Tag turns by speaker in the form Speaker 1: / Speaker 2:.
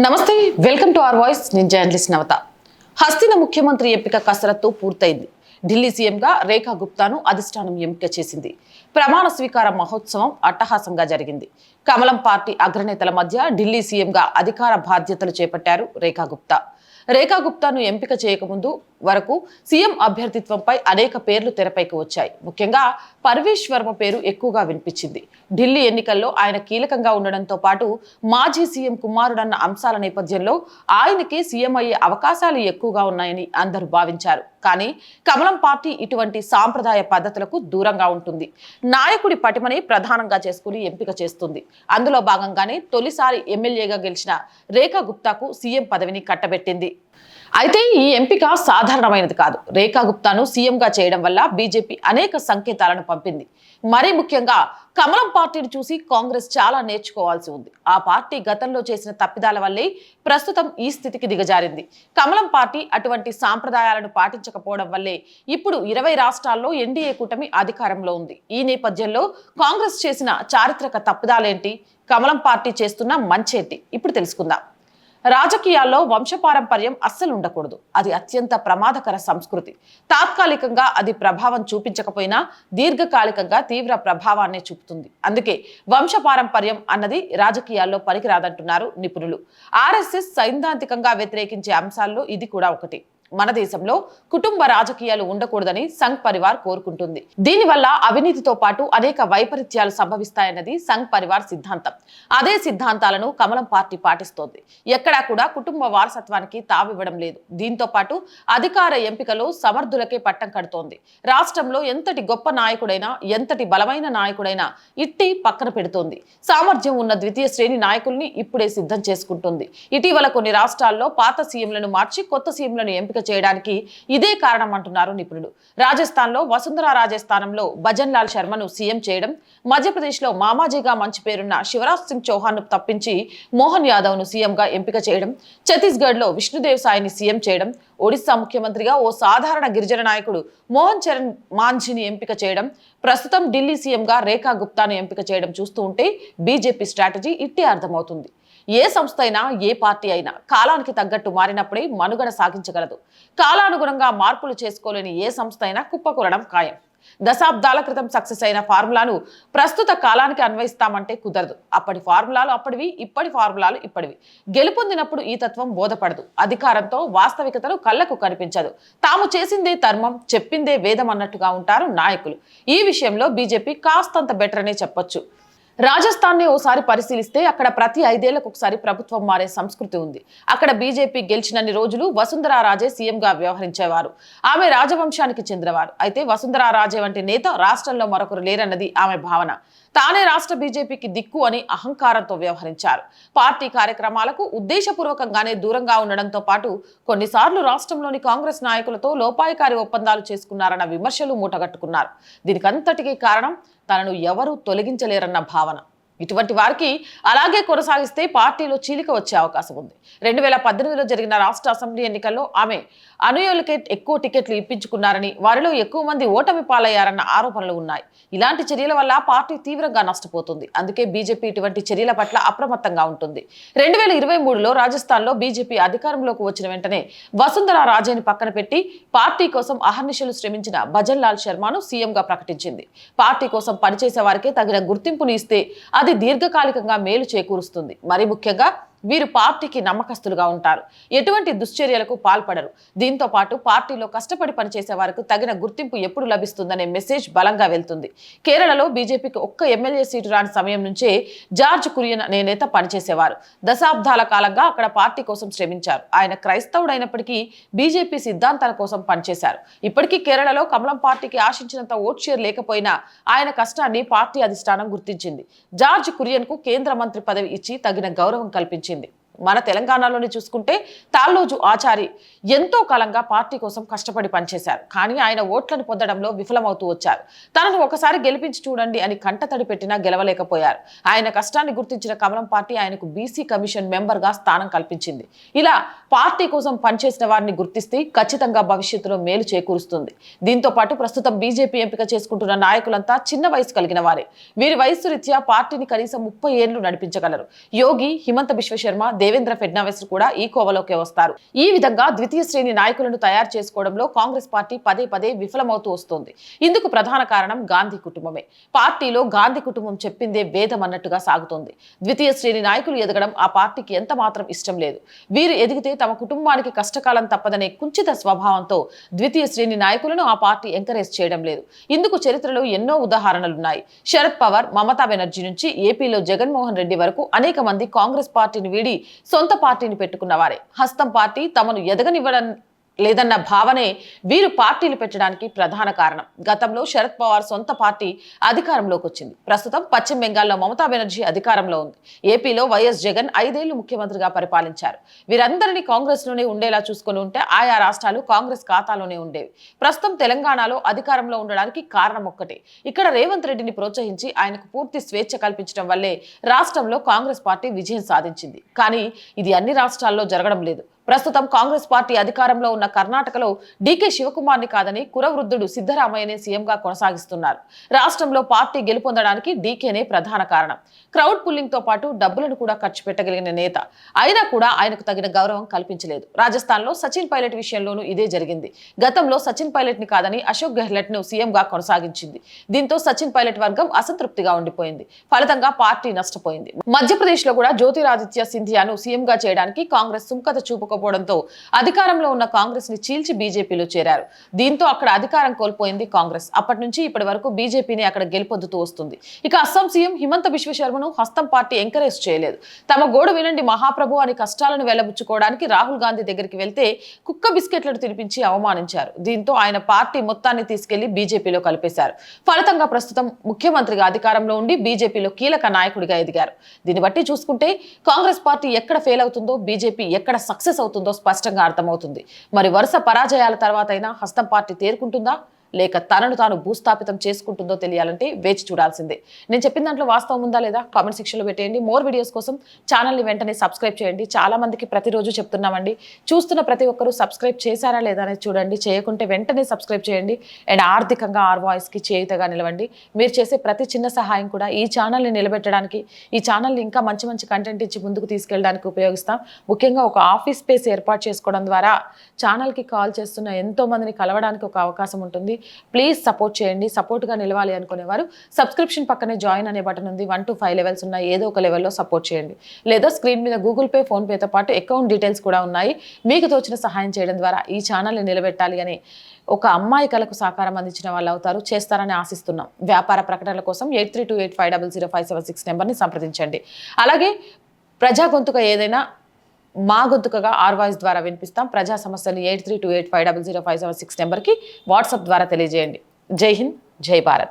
Speaker 1: నమస్తే welcome to R voice. నేను journalist Navatha. Hastina ముఖ్యమంత్రి ఎంపిక కసరత్తు పూర్తయింది. ఢిల్లీ సీఎంగా రేఖా గుప్తాను అధిష్టానం ఎంపిక చేసింది. ప్రమాణ స్వీకార మహోత్సవం అట్టహాసంగా జరిగింది. కమలం పార్టీ అగ్రనేతల మధ్య ఢిల్లీ సీఎంగా అధికార బాధ్యతలు చేపట్టారు రేఖా గుప్తా. రేఖా గుప్తాను ఎంపిక చేయకముందు వరకు సీఎం అభ్యర్థిత్వంపై అనేక పేర్లు తెరపైకి వచ్చాయి. ముఖ్యంగా పర్వేష్ వర్మ పేరు ఎక్కువగా వినిపించింది. ఢిల్లీ ఎన్నికల్లో ఆయన కీలకంగా ఉండడంతో పాటు మాజీ సీఎం కుమారుడన్న అంశాల నేపథ్యంలో ఆయనకి సీఎం అయ్యే అవకాశాలు ఎక్కువగా ఉన్నాయని అందరూ భావించారు. కానీ కమలం పార్టీ ఇటువంటి సాంప్రదాయ పద్ధతులకు దూరంగా ఉంటుంది. నాయకుడి పటిమని ప్రధానంగా చేసుకుని ఎంపిక చేస్తుంది. అందులో భాగంగానే తొలిసారి ఎమ్మెల్యేగా గెలిచిన రేఖా గుప్తాకు సీఎం పదవిని కట్టబెట్టింది. అయితే ఈ ఎంపిక సాధారణమైనది కాదు. రేఖా గుప్తాను సీఎంగా చేయడం వల్ల బీజేపీ అనేక సంకేతాలను పంపింది. మరీ ముఖ్యంగా కమలం పార్టీని చూసి కాంగ్రెస్ చాలా నేర్చుకోవాల్సి ఉంది. ఆ పార్టీ గతంలో చేసిన తప్పిదాల వల్లే ప్రస్తుతం ఈ స్థితికి దిగజారింది. కమలం పార్టీ అటువంటి సాంప్రదాయాలను పాటించకపోవడం వల్లే ఇప్పుడు ఇరవై రాష్ట్రాల్లో ఎన్డీఏ కూటమి అధికారంలో ఉంది. ఈ నేపథ్యంలో కాంగ్రెస్ చేసిన చారిత్రక తప్పిదాలేంటి? కమలం పార్టీ చేస్తున్న మంచేంటి? ఇప్పుడు తెలుసుకుందాం. రాజకీయాల్లో వంశపారంపర్యం అస్సలు ఉండకూడదు. అది అత్యంత ప్రమాదకర సంస్కృతి. తాత్కాలికంగా అది ప్రభావం చూపించకపోయినా దీర్ఘకాలికంగా తీవ్ర ప్రభావాన్ని చూపుతుంది. అందుకే వంశపారంపర్యం అన్నది రాజకీయాల్లో పనికిరాదంటున్నారు నిపుణులు. ఆర్ఎస్ఎస్ సైద్ధాంతికంగా వ్యతిరేకించే అంశాల్లో ఇది కూడా ఒకటి. మన దేశంలో కుటుంబ రాజకీయాలు ఉండకూడదని సంఘ్ పరివార్ కోరుకుంటుంది. దీనివల్ల అవినీతితో పాటు అనేక వైపరీత్యాలు సంభవిస్తాయన్నది సంఘ్ పరివార్ సిద్ధాంతం. అదే సిద్ధాంతాలను కమలం పార్టీ పాటిస్తోంది. ఎక్కడా కూడా కుటుంబ వారసత్వానికి తావివ్వడం లేదు. దీంతో పాటు అధికార ఎంపికలో సమర్థులకే పట్టం కడుతోంది. రాష్ట్రంలో ఎంతటి గొప్ప నాయకుడైనా ఎంతటి బలమైన నాయకుడైనా ఇట్టి పక్కన పెడుతోంది. సామర్థ్యం ఉన్న ద్వితీయ శ్రేణి నాయకుల్ని ఇప్పుడే సిద్ధం చేసుకుంటుంది. ఇటీవల కొన్ని రాష్ట్రాల్లో పాత సీఎంలను మార్చి కొత్త సీఎంలను ఎంపిక చేయడానికి ఇదే కారణం అంటున్నారు నిపుణులు. రాజస్థాన్లో వసుంధర రాజే స్థానంలో భజన్ లాల్ శర్మను సీఎం చేయడం మధ్యప్రదేశ్లో మామాజీగా మంచి పేరున్న శివరాజ్ సింగ్ చౌహాన్ను తప్పించి మోహన్ యాదవ్ను సీఎంగా ఎంపిక చేయడం ఛత్తీస్గఢ్లో విష్ణుదేవ్ సాయిని సీఎం చేయడం ఒడిశా ముఖ్యమంత్రిగా ఓ సాధారణ గిరిజన నాయకుడు మోహన్ చరణ్ మాంఝీని ఎంపిక చేయడం ప్రస్తుతం ఢిల్లీ సీఎంగా రేఖా గుప్తాను ఎంపిక చేయడం చూస్తూ ఉంటే బీజేపీ స్ట్రాటజీ ఇట్టే అర్థమవుతుంది. ఏ సంస్థ అయినా ఏ పార్టీ అయినా కాలానికి తగ్గట్టు మారినప్పుడే మనుగడ సాగించగలదు. కాలానుగుణంగా మార్పులు చేసుకోలేని ఏ సంస్థ అయినా కుప్పకూరడం ఖాయం. దశాబ్దాల క్రితం సక్సెస్ అయిన ఫార్ములాను ప్రస్తుత కాలానికి అన్వయిస్తామంటే కుదరదు. అప్పటి ఫార్ములాలు అప్పటివి ఇప్పటి ఫార్ములాలు ఇప్పటివి. గెలుపొందినప్పుడు ఈ తత్వం బోధపడదు. అధికారంతో వాస్తవికతలు కళ్ళకు కనిపించదు. తాము చేసిందే ధర్మం చెప్పిందే వేదం అన్నట్టుగా ఉంటారు నాయకులు. ఈ విషయంలో బీజేపీ కాస్తంత బెటర్ అనే చెప్పొచ్చు. రాజస్థాన్ని ఓసారి పరిశీలిస్తే అక్కడ ప్రతి ఐదేళ్ళకు ఒకసారి ప్రభుత్వం మారే సంస్కృతి ఉంది. అక్కడ బీజేపీ గెలిచినన్ని రోజులు వసుంధరా రాజే సీఎంగా వ్యవహరించేవారు. ఆమె రాజవంశానికి చెందినవారు. అయితే వసుంధరా రాజే వంటి నేత రాష్ట్రంలో మరొకరు లేరన్నది ఆమె భావన. తానే రాష్ట్ర బీజేపీకి దిక్కు అని అహంకారంతో వ్యవహరించారు. పార్టీ కార్యక్రమాలకు ఉద్దేశపూర్వకంగానే దూరంగా ఉండడంతో పాటు కొన్నిసార్లు రాష్ట్రంలోని కాంగ్రెస్ నాయకులతో లోపాయికారి ఒప్పందాలు చేసుకున్నారన్న విమర్శలు మూటగట్టుకున్నారు. దీనికంతటికీ కారణం తనను ఎవరూ తొలగించలేరన్న భావన. ఇటువంటి వారికి అలాగే కొనసాగిస్తే పార్టీలో చీలిక వచ్చే అవకాశం ఉంది. రెండు వేల పద్దెనిమిదిలో జరిగిన రాష్ట్ర అసెంబ్లీ ఎన్నికల్లో ఆమె అనుయోలకే ఎక్కువ టికెట్లు ఇప్పించుకున్నారని వారిలో ఎక్కువ మంది ఓటమి పాలయ్యారన్న ఆరోపణలు ఉన్నాయి. ఇలాంటి చర్యల వల్ల పార్టీ తీవ్రంగా నష్టపోతుంది. అందుకే బీజేపీ ఇటువంటి చర్యల పట్ల అప్రమత్తంగా ఉంటుంది. రెండు వేల ఇరవై మూడులో రాజస్థాన్లో బీజేపీ అధికారంలోకి వచ్చిన వెంటనే వసుంధర రాజేని పక్కన పెట్టి పార్టీ కోసం అహర్నిశలు శ్రమించిన భజన్ లాల్ శర్మను సీఎంగా ప్రకటించింది. పార్టీ కోసం పనిచేసే వారికే తగిన గుర్తింపుని ఇస్తే అది దీర్ఘకాలికంగా మేలు చేకూరుస్తుంది. మరి ముఖ్యంగా వీరు పార్టీకి నమ్మకస్తులుగా ఉంటారు. ఎటువంటి దుశ్చర్యలకు పాల్పడరు. దీంతో పాటు పార్టీలో కష్టపడి పనిచేసే వారికి తగిన గుర్తింపు ఎప్పుడు లభిస్తుందనే మెసేజ్ బలంగా వెళ్తుంది. కేరళలో బీజేపీకి ఒక్క ఎమ్మెల్యే సీటు రాని సమయం నుంచే జార్జ్ కురియన్ అనే నేత పనిచేసేవారు. దశాబ్దాల కాలంగా అక్కడ పార్టీ కోసం శ్రమించారు. ఆయన క్రైస్తవుడైనప్పటికీ బీజేపీ సిద్ధాంతాల కోసం పనిచేశారు. ఇప్పటికీ కేరళలో కమలం పార్టీకి ఆశించినంత ఓట్ షేర్ లేకపోయినా ఆయన కష్టాన్ని పార్టీ అధిష్టానం గుర్తించింది. జార్జ్ కురియన్కు కేంద్ర మంత్రి పదవి ఇచ్చి తగిన గౌరవం కల్పించింది. వచ్చింది మన తెలంగాణలోనే చూసుకుంటే తాళ్ళోజు ఆచారి ఎంతో కాలంగా పార్టీ కోసం కష్టపడి పనిచేశారు. కానీ ఆయన ఓట్లను పొందడంలో విఫలమవుతూ వచ్చారు. తనను ఒకసారి గెలిపించి చూడండి అని కంటతడి పెట్టినా గెలవలేకపోయారు. ఆయన కష్టాన్ని గుర్తించిన కమలం పార్టీ ఆయనకు బీసీ కమిషన్ మెంబర్గా స్థానం కల్పించింది. ఇలా పార్టీ కోసం పనిచేసిన వారిని గుర్తిస్తే ఖచ్చితంగా భవిష్యత్తులో మేలు చేకూరుస్తుంది. దీంతో పాటు ప్రస్తుతం బీజేపీ ఎంపిక చేసుకుంటున్న నాయకులంతా చిన్న వయసు కలిగిన వారే. వీరి వయస్సు రీత్యా పార్టీని కనీసం ముప్పై ఏళ్ళు నడిపించగలరు. యోగి హిమంత విశ్వశర్మ దేవేంద్ర ఫెడ్నవీస్ కూడా ఈ కోవలోకే వస్తారు. ఈ విధంగా ద్వితీయ శ్రేణి నాయకులను తయారు చేసుకోవడంలో కాంగ్రెస్ పార్టీ పదే పదే విఫలమవుతూ వస్తోంది. ఇందుకు ప్రధాన కారణం గాంధీ కుటుంబమే. పార్టీలో గాంధీ కుటుంబం చెప్పిందే వేదం అన్నట్టుగా సాగుతోంది. ద్వితీయ శ్రేణి నాయకులు ఎదగడం ఆ పార్టీకి ఎంత మాత్రం ఇష్టం లేదు. వీరు ఎదిగితే తమ కుటుంబానికి కష్టకాలం తప్పదనే కుంచిత స్వభావంతో ద్వితీయ శ్రేణి నాయకులను ఆ పార్టీ ఎంకరేజ్ చేయడం లేదు. ఇందుకు చరిత్రలో ఎన్నో ఉదాహరణలున్నాయి. శరద్ పవార్ మమతా బెనర్జీ నుంచి ఏపీలో జగన్మోహన్ రెడ్డి వరకు అనేక మంది కాంగ్రెస్ పార్టీని వీడి సొంత పార్టీని పెట్టుకున్నవారే. హస్తం పార్టీ తమను ఎదగనివ్వడం లేదన్న భావనే వీరు పార్టీలు పెట్టడానికి ప్రధాన కారణం. గతంలో శరద్ పవార్ సొంత పార్టీ అధికారంలోకి వచ్చింది. ప్రస్తుతం పశ్చిమ బెంగాల్లో మమతా బెనర్జీ అధికారంలో ఉంది. ఏపీలో వైఎస్ జగన్ ఐదేళ్ళు ముఖ్యమంత్రిగా పరిపాలించారు. వీరందరినీ కాంగ్రెస్లోనే ఉండేలా చూసుకుని ఉంటే ఆయా రాష్ట్రాలు కాంగ్రెస్ ఖాతాలోనే ఉండేవి. ప్రస్తుతం తెలంగాణలో అధికారంలో ఉండడానికి కారణం ఒక్కటే. ఇక్కడ రేవంత్ రెడ్డిని ప్రోత్సహించి ఆయనకు పూర్తి స్వేచ్ఛ కల్పించడం వల్లే రాష్ట్రంలో కాంగ్రెస్ పార్టీ విజయం సాధించింది. కానీ ఇది అన్ని రాష్ట్రాల్లో జరగడం లేదు. ప్రస్తుతం కాంగ్రెస్ పార్టీ అధికారంలో ఉన్న కర్ణాటకలో డీకే శివకుమార్ని కాదని కురవృద్ధుడు సిద్ధరామయ్యనే సీఎంగా కొనసాగిస్తున్నారు. రాష్ట్రంలో పార్టీ గెలుపొందడానికి డీకేనే ప్రధాన కారణం. క్రౌడ్ పుల్లింగ్తో పాటు డబ్బులను కూడా ఖర్చు పెట్టగలిగిన నేత. అయినా కూడా ఆయనకు తగిన గౌరవం కల్పించలేదు. రాజస్థాన్లో సచిన్ పైలట్ విషయంలోనూ ఇదే జరిగింది. గతంలో సచిన్ పైలట్ని కాదని అశోక్ గెహ్లట్ను సీఎంగా కొనసాగించింది. దీంతో సచిన్ పైలట్ వర్గం అసంతృప్తిగా ఉండిపోయింది. ఫలితంగా పార్టీ నష్టపోయింది. మధ్యప్రదేశ్లో కూడా జ్యోతిరాదిత్య సింధియాను సీఎంగా చేయడానికి కాంగ్రెస్ సుంకత చూపుకో చూపకపోవడంతో అధికారంలో ఉన్న కాంగ్రెస్ని చీల్చి బీజేపీలో చేరారు. దీంతో అక్కడ అధికారం కోల్పోయింది కాంగ్రెస్. అప్పటి నుంచి ఇప్పటి వరకు బీజేపీని అక్కడ గెలుపొందుతూ వస్తుంది. ఇక అస్సాం సీఎం హిమంత విశ్వ శర్మను హస్తం పార్టీ ఎంకరేజ్ చేయలేదు. తమ గోడు వినండి మహాప్రభు అని కష్టాలను వెళ్ళబుచ్చుకోవడానికి రాహుల్ గాంధీ దగ్గరికి వెళ్తే కుక్క బిస్కెట్లను తినిపించి అవమానించారు. దీంతో ఆయన పార్టీ మొత్తాన్ని తీసుకెళ్ళి బీజేపీలో కలిపేశారు. ఫలితంగా ప్రస్తుతం ముఖ్యమంత్రిగా అధికారంలో ఉండి బీజేపీలో కీలక నాయకుడిగా ఎదిగారు. దీన్ని బట్టి చూసుకుంటే కాంగ్రెస్ పార్టీ ఎక్కడ ఫెయిల్ అవుతుందో బీజేపీ ఎక్కడ సక్సెస్ అవుతుందో స్పష్టంగా అర్థమవుతుంది. మరి వరుస పరాజయాల తర్వాత అయినా హస్తం పార్టీ తేరుకుంటుందా? లేక తనను తాను భూస్థాపితం చేసుకుంటుందో తెలియాలంటే వేచి చూడాల్సిందే. నేను చెప్పిన దాంట్లో వాస్తవం ఉందా లేదా? కామెంట్ సెక్షన్లో పెట్టేయండి. మోర్ వీడియోస్ కోసం ఛానల్ని వెంటనే సబ్స్క్రైబ్ చేయండి. చాలామందికి ప్రతిరోజు చెప్తున్నామండి చూస్తున్న ప్రతి ఒక్కరూ సబ్స్క్రైబ్ చేశారా లేదా అనేది చూడండి. చేయకుంటే వెంటనే సబ్స్క్రైబ్ చేయండి. అండ్ ఆర్థికంగా ఆర్ వాయిస్కి చేయుతగా నిలవండి. మీరు చేసే ప్రతి చిన్న సహాయం కూడా ఈ ఛానల్ని నిలబెట్టడానికి ఈ ఛానల్ని ఇంకా మంచి మంచి కంటెంట్ ఇచ్చి ముందుకు తీసుకెళ్ళడానికి ఉపయోగిస్తాం. ముఖ్యంగా ఒక ఆఫీస్ స్పేస్ ఏర్పాటు చేసుకోవడం ద్వారా ఛానల్కి కాల్ చేస్తున్న ఎంతోమందిని కలవడానికి ఒక అవకాశం ఉంటుంది. ప్లీజ్ సపోర్ట్ చేయండి సపోర్ట్గా నిలవాలి అనుకునేవారు సబ్స్క్రిప్షన్ పక్కనే జాయిన్ అనే బటన్ ఉంది వన్ టు ఫైవ్ లెవెల్స్ ఉన్నాయి ఏదో ఒక లెవెల్లో సపోర్ట్ చేయండి. లేదా స్క్రీన్ మీద గూగుల్ పే ఫోన్పేతో పాటు అకౌంట్ డీటెయిల్స్ కూడా ఉన్నాయి. మీకు తోచిన సహాయం చేయడం ద్వారా ఈ ఛానల్ని నిలబెట్టాలి అని ఒక అమ్మాయి కళకు సహకారం అందించిన వాళ్ళు అవుతారు చేస్తారని ఆశిస్తున్నాం. వ్యాపార ప్రకటనల కోసం eight three two eight five double zero five seven six నెంబర్ని సంప్రదించండి. అలాగే ప్రజా గొంతుక ఏదైనా మా గొంతుకగా ఆర్ వాయిస్ ద్వారా వినిపిస్తాం. ప్రజా సమస్యలు eight three two eight five double zero five seven six నెంబర్కి వాట్సాప్ ద్వారా తెలియజేయండి. జై హింద్ జై భారత్.